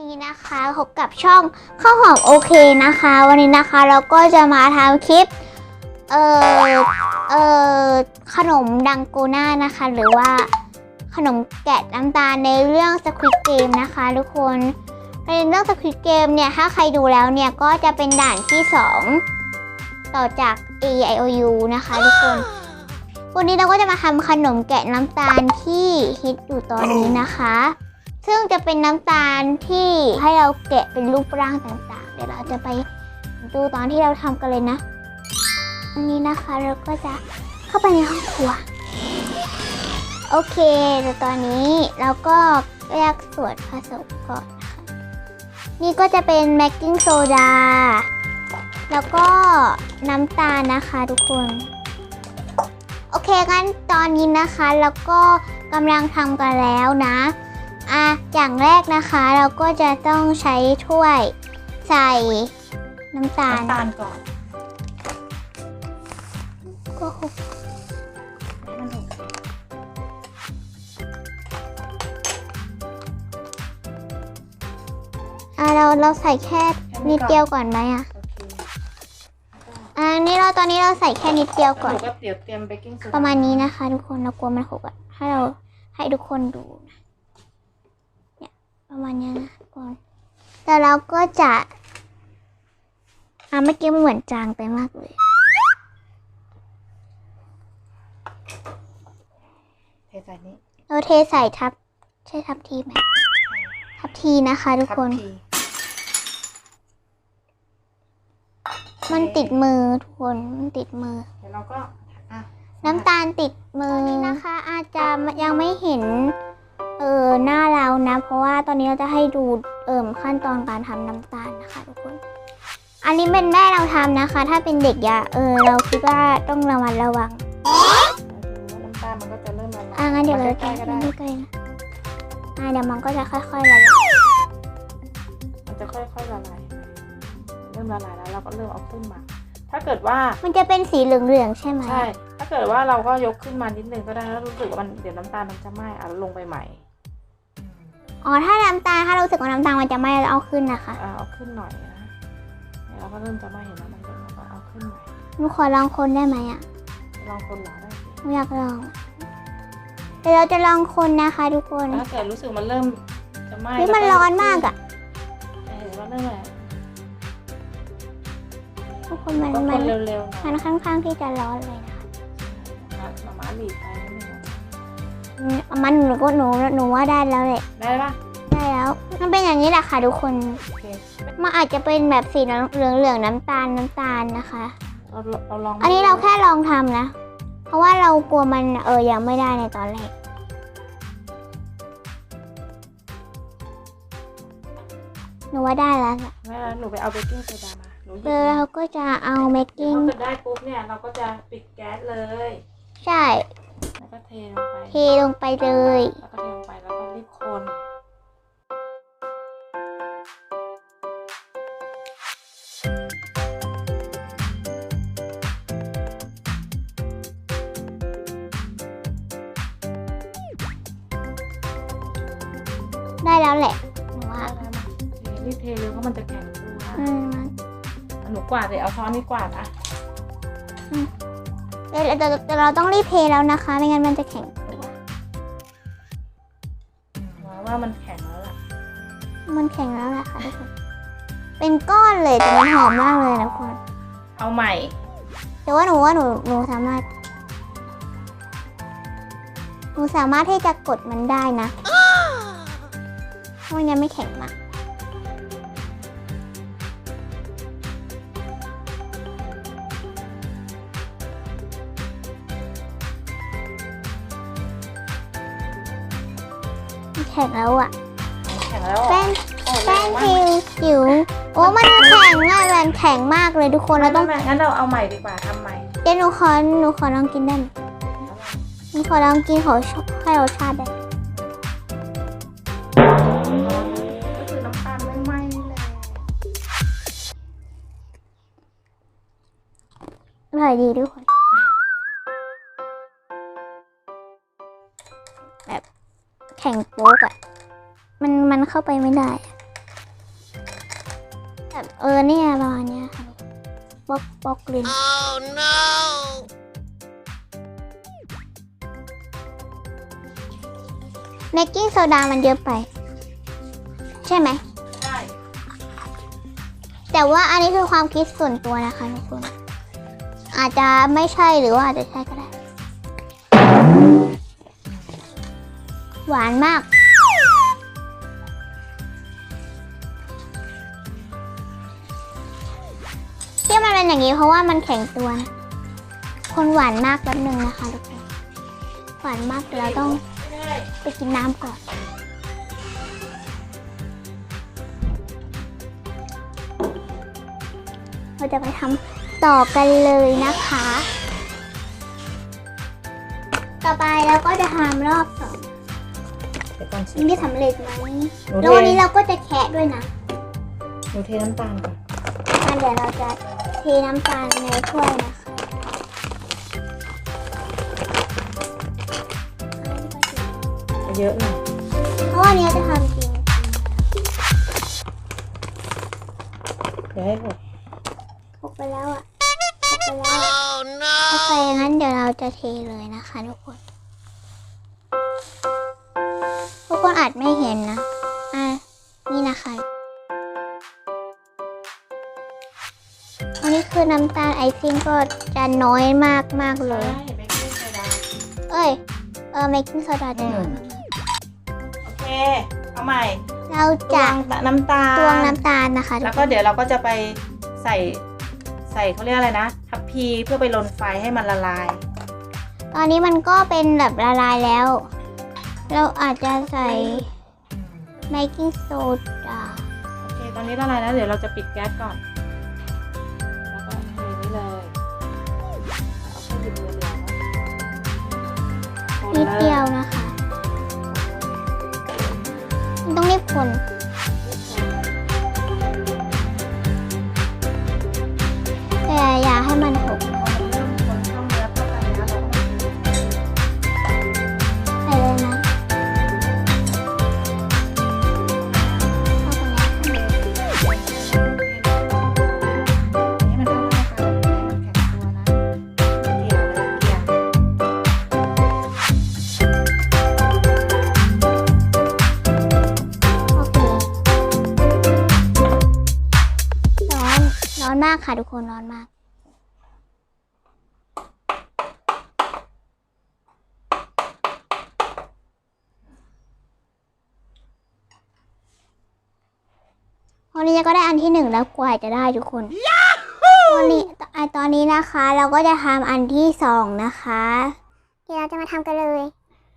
นี้นะคะพบกับช่องข้าวหอมโอเคนะคะ วันนี้นะคะเราก็จะมาทำคลิปเอ่อเอ่อขนมดังโกน่านะคะ หรือว่าขนมแกะน้ำตาลในเรื่อง Squid Game นะคะทุกคนในเรื่อง Squid Game เนี่ยถ้าใครดูแล้วเนี่ยก็จะเป็นด่านที่ 2 ต่อจาก A I O U นะคะทุกคน วันนี้เราก็จะมาทำขนมแกะน้ำตาลที่ฮิตอยู่ตอนนี้นะคะ ซึ่งจะเป็นน้ำตาลที่ให้เราแกะเป็นรูปร่างต่างๆ เดี๋ยวเราจะไปดูตอนที่เราทำกันเลยนะ อันนี้นะคะเราก็จะเข้าไปในห้องครัว โอเคแต่ตอนนี้เราก็แยกส่วนผสมก่อนนะคะนี่ก็จะเป็นแมกกิ้งโซดาแล้วก็น้ำตาลนะคะทุกคน โอเคงั้นตอนนี้นะคะ แล้วก็กำลังทำกันแล้วนะ อะอย่างแรกนะคะ เราก็จะต้องใช้ถ้วยใส่น้ำตาลน้ำตาลก่อนก็คลุกให้มันถูกอะเราเราใส่แค่นิดเดียวก่อนไหมอะโอเคอะนี่เราตอนนี้เราใส่แค่นิดเดียวแล้วก่อนหนูก็เดี๋ยวเตรียมเบกกิ้งโซดา ประมาณนี้นะคะ ทุกคนเรากลัวมันหกอะให้เราให้ทุกคนดูนะเนี่ย ประมาณนี้นะทุกคนแต่เราก็จะอะเมื่อกี้มันเหมือนจางไปมากเลยเทใส่นี้เราเทใส่ทับ ใช่ทับทีไหมทับทีนะคะทุกทับคนทีมันติดมือทุกคนมันติดมือ เดี๋ยวเราก็อะน้ำตาลติดมือนี้นะคะ อาจจะยังไม่เห็น เออหน้าเรานะ เพราะว่าตอนนี้เราจะให้ดูเอิ่มขั้นตอนการทำน้ำตาลนะคะทุกคน อันนี้เป็นแม่เราทำนะคะ ถ้าเป็นเด็กอย่าเออเราคิดว่าต้องระมัดระวังเราดูว่าน้ำตาลมันก็จะเริ่มละลายอะงั้นเดี๋ยวเราใกจะล้ๆก็ได้ใกล้ๆนะอะเดี๋ยวมันก็จะค่อยๆละลายมันจะค่อยๆละลายเริ่มละลายแล้วเราก็เริ่มเอาขึ้นมา ถ้าเกิดว่ามันจะเป็นสีเหลืองๆใช่ไหมใช่ถ้าเกิดว่าเราก็ยกขึ้นมานิดนึงก็ได้แล้วรู้สึกว่ามันเดี๋ยวน้ำตาลมันจะไหม้อะลงไปใหม่ อ๋อ ถ้าน้ำตาลถ้าเรารู้สึกว่าน้ำตาลมันจะไหม้เราเอาขึ้นนะคะ อะเอาขึ้นหน่อยนะเนี่ยเราก็เริ่มจะไหม้เห็นแล้วมันจะเราก็เอาขึ้นใหม่หนูขอลองคนได้ไหมอะลองคนหลาได้สิหนูอยากลองอะเดี๋ยวเราจะลองคนนะคะทุกคนถ้าเกิดรู้สึกมันเริ่มจะไหม้เฮ้ยมันร้อนมากอะเห็นว่าเริ่มอะไรทุกคนมันก็คมันนเร็วๆหน่มัอยนค่อนข้างที่จะร้อนเลยนะคะ มามาหลีกไปนิดนึงอืม มันหนูก็หนูหนูว่าได้แล้วแหละได้ปะได้แล้ว มันเป็นอย่างนี้แหละค่ะทุกคนโอเคมันอาจจะเป็นแบบสีเหลืองเหลืองๆน้ำตาลน้ำตาลนะคะ เราเราลองอันนี้เราแค่ลองทำนะ เพราะว่าเรากลัวมันเออยังไม่ได้ในตอนแรกหนูว่าได้แล้วล่ะไม่แล้วหนูไปเอาเบกกิ้งโซดามาหนูหยิบเดี๋ยวเราก็จะเอาเมกเดี๋ยวกิ้งพอเกิดได้ปุ๊บเนี่ยเราก็จะปิดแก๊สเลย ใช่แล้ว ก็เทลงไป เทลงไปเลย แล้วก็เทลงไปแล้วก็รีบคนได้แล้วแหละหนูว่าได้แล้วมารีบเทเร็วเพราะมันจะแข็งตัวอืมอะหนูกวาดเลยเอาช้อนนี่กวาดอะ เดี๋ยวเราเราเราต้องรีบเทแล้วนะคะ ไม่งั้นมันจะแข็งตัวว่าว่ามันแข็งแล้วล่ะ มันแข็งแล้วแหละค่ะทุกคน เป็นก้อนเลยแต่มันหอมมากเลยนะทุกคนเอาใหม่ แต่ว่าหนูว่าหนูหนูสามารถ หนูสามารถที่จะกดมันได้นะเพราะมันยังไม่แข็งมาก แข็งแล้วอะแข็งแล้วเหรอแป้งโอ้แป้งเร็วมากพิวจิ๋วโอ้มันแข็งอะมันแข็งมากเลยทุกคนเราต้องไม่ไม่งั้นเราเอาใหม่ดีกว่าทำใหม่เดี๋ยวหนูขอหนูขอลองกินได้ไหมหนูขอลองกินขอชอบให้รสชาติได้ก็คือน้ำตาลไม่ไหม้นี่แหละอร่อยดีทุกคน แบบแข็งโป๊กอะมันมันเข้าไปไม่ได้อะเออเนี่ยประมาณเนี้ยค่ะบล็อกบล็อกลิ้น Oh no! เมกกิ้งโซดามันเยอะไป ใช่ไหมใช่แต่ว่าอันนี้คือความคิดส่วนตัวนะคะทุกคนอาจจะไม่ใช่หรือว่าอาจจะใช่ก็ได้ หวานมาก ที่มันเป็นอย่างนี้เพราะว่ามันแข็งตัว คนหวานมากแป๊บนึงนะคะทุกคนหวานมากเดี๋ยวเราต้องไม่ได้ไปกินน้ำก่อนเราจะไปทำต่อกันเลยนะคะ ต่อไปเราก็จะทำรอบสอง เดี๋ยวก่อนชินี่สำเร็จไหมหนูแล้วเทวันนี้เราก็จะแคะด้วยนะหนูเทน้ำตาลก่อนงั้นเดี๋ยวเราจะเทน้ำตาลในถ้วยนะคะเอาเยอะหน่อยเพราะวันนี้เราจะทำจริง เดี๋ยวให้หกพกไปแล้วอะพกไปแล้วอะ Oh โอเค no! งั้นเดี๋ยวเราจะเทเลยนะคะทุกคน ทุกคนอาจไม่เห็นนะ อะ นี่นะคะอันนี้คือน้ำตาลไอซิ่งก็จะน้อยมากมากๆเลยใช่เบกกิ้งโซดาเอ้ย เออเมกกิ้งโซดาจะน้อยมากโอเค เอาใหม่ๆเราตวจะงน้ำตาลตวงน้ำตาลนะคะทุแล้กวคก็นเดี๋ยวเราก็จะไปใส่ใส่เขาเรียกอะไรนะ ทัพพีเพื่อไปลนไฟให้มันละลาย ตอนนี้มันก็เป็นแบบละลายแล้ว เราอาจจะใส่เมกกิ้งโซดาโอเค ตอนนี้ละลายแล้ว เดี๋ยวเราจะปิดแก๊สก่อน แล้วก็เทนี่เลยเอาแค่หยิบเดียวๆเนาะคนนิดลเดียวนะคะมันต้องรีบคน ค่ะทุกคนร้อนมาก วันนี้ก็ได้อันที่หนึ่งแล้วกว่าจะได้ทุกคนตอนนี้ไอตอนนี้นะคะ เราก็จะทำอันที่สองนะคะเดี๋ยวเราจะมาทำกันเลย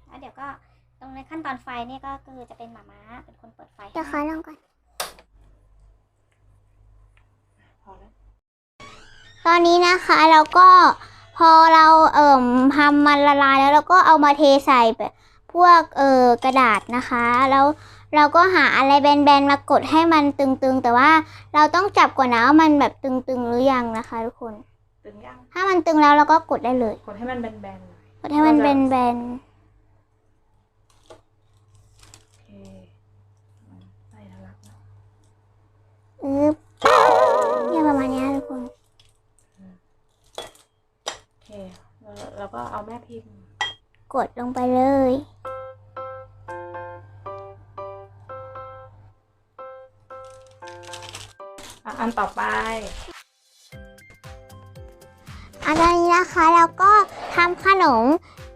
แล้วเดี๋ยวก็ตรงในขั้นตอนไฟเนี่ยก็คือจะเป็นหมาม้าเป็นคนเปิดไฟให้เดี๋ยวขอลองก่อน พอแล้ว ตอนนี้นะคะเราก็พอเราเอ่มทำมันละลายแล้วเราก็เอามาเทใส่แบบพวกเอ่อกระดาษนะคะแล้วเราก็หาอะไรแบนๆมากดให้มันตึงๆ แต่ว่าเราต้องจับก่อนนะว่ามันแบบตึงๆหรือยังนะคะ ทุกคน ตึงยังถ้ามันตึงแล้วเราก็กดได้เลยคนให้มันแบนๆหน่อยกดให้มันแบนโพิมพ์ กดลงไปเลย อะอันต่อไป อันนี้นะคะเราก็ทำขนม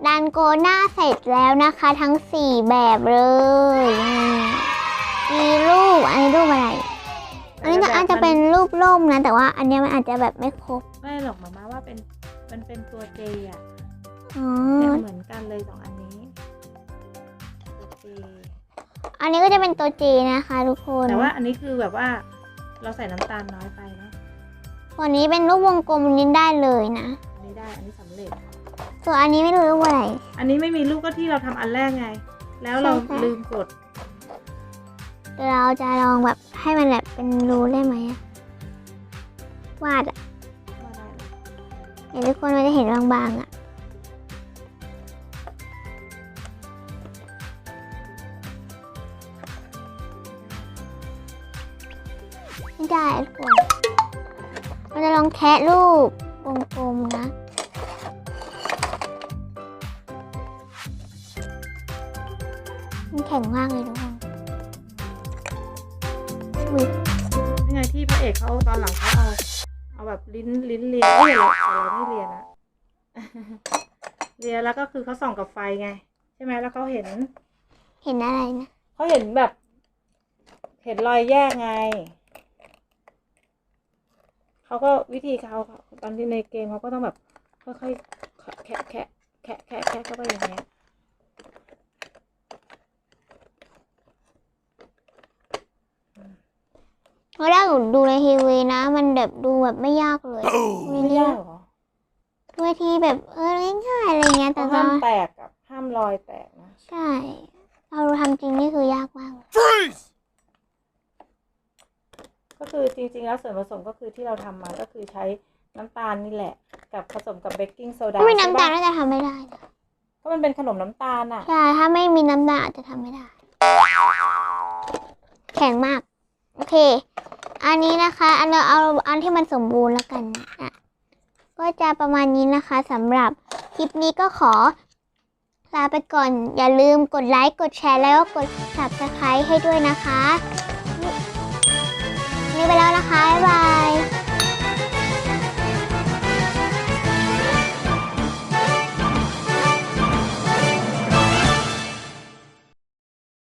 ดันโกน่าเสร็จแล้วนะคะ ทั้ง 4 แบบเลยนี่มีรูปอันนี้รูปอะไร อันนี้อาจจะเป็นรูปร่มนะ แต่ว่าอันเนี้ยมันอาจจะแบบไม่ครบ ไม่หรอกมาม่าว่าเป็นมันเป็นตัวเจอะ อ๋เนี่ยอเหมือนกันเลยสองอันนี้ตัวเจอันนี้ก็จะเป็นตัวจีนะคะทุกคนแต่ว่าอันนี้คือแบบว่าเราใส่น้ำตาลน้อยไปเนาะวันนี้เป็นรูปวงกลมนี้ได้เลยนะ อันนี้ได้ อันนี้สำเร็จ ส่วนอันนี้ไม่รู้รูปอะไร อันนี้ไม่มีลูกก็ที่เราทำอันแรกไง แล้วเราใช่ค่ะ ลืมกด เดี๋ยวเราจะลองแบบให้มันแบบเป็นรูได้ไหมอะวาดอะว่าได้เลยเดี๋ยวทุกคนมันจะเห็นบางๆอะ ไม่ได้ทุกคนเราจะลองแคะรูปวงกลมนะมันแข็งมากเลยทุกคนอุ๊ยนี่ไงที่พระเอกเขาตอนหลังเขาเอา เอาแบบลิ้นลิ้นเลียเอ้ยเราเราไม่เลียนะเลียแล้วก็คือเขาส่องกับไฟไง ใช่ไหมแล้วเขาเห็น เห็นอะไรนะเขาเห็นแบบ เห็นรอยแยกไง เขาก็วิธีเขาตอนที่ในเกมเขาก็ต้องแบบค่อยๆแคะแคะแคะแคะแคะเข้าไปอย่างเงี้ยเวลาหนูดูในทีวีนะ มันแบบดูแบบไม่ยากเลยไม่ยากเหรอเวทีแบบเออง่ายๆอะไรเงี้ยแต่เขาตอห้ามนแตกกับห้ามรอยแตกนะ ใช่เราทำจริงนี่คือยากมากเลย Freeze! ก็ คือจริงๆ แล้วส่วนผสมก็คือที่เราทำมาก็คือใช้น้ำตาลนี่แหละ กับผสมกับเบกกิ้งโซดาถ้ามีน้ำตาลใช่ปะน่าจะทำไม่ได้นะก็มันเป็นขนมน้ำตาลอะ ใช่ ถ้าไม่มีน้ำตาลอาจจะทำไม่ได้ แข็งมาก โอเค อันนี้นะคะ อันเราเอาอันที่มันสมบูรณ์แล้วกันอะก็จะประมาณนี้นะคะสำหรับคลิปนี้ก็ขอลาไปก่อน อย่าลืมกดไลค์ กดแชร์แล้วก็กด subscribe ให้ด้วยนะคะ นี้ไปแล้วนะคะ บ๊ายบาย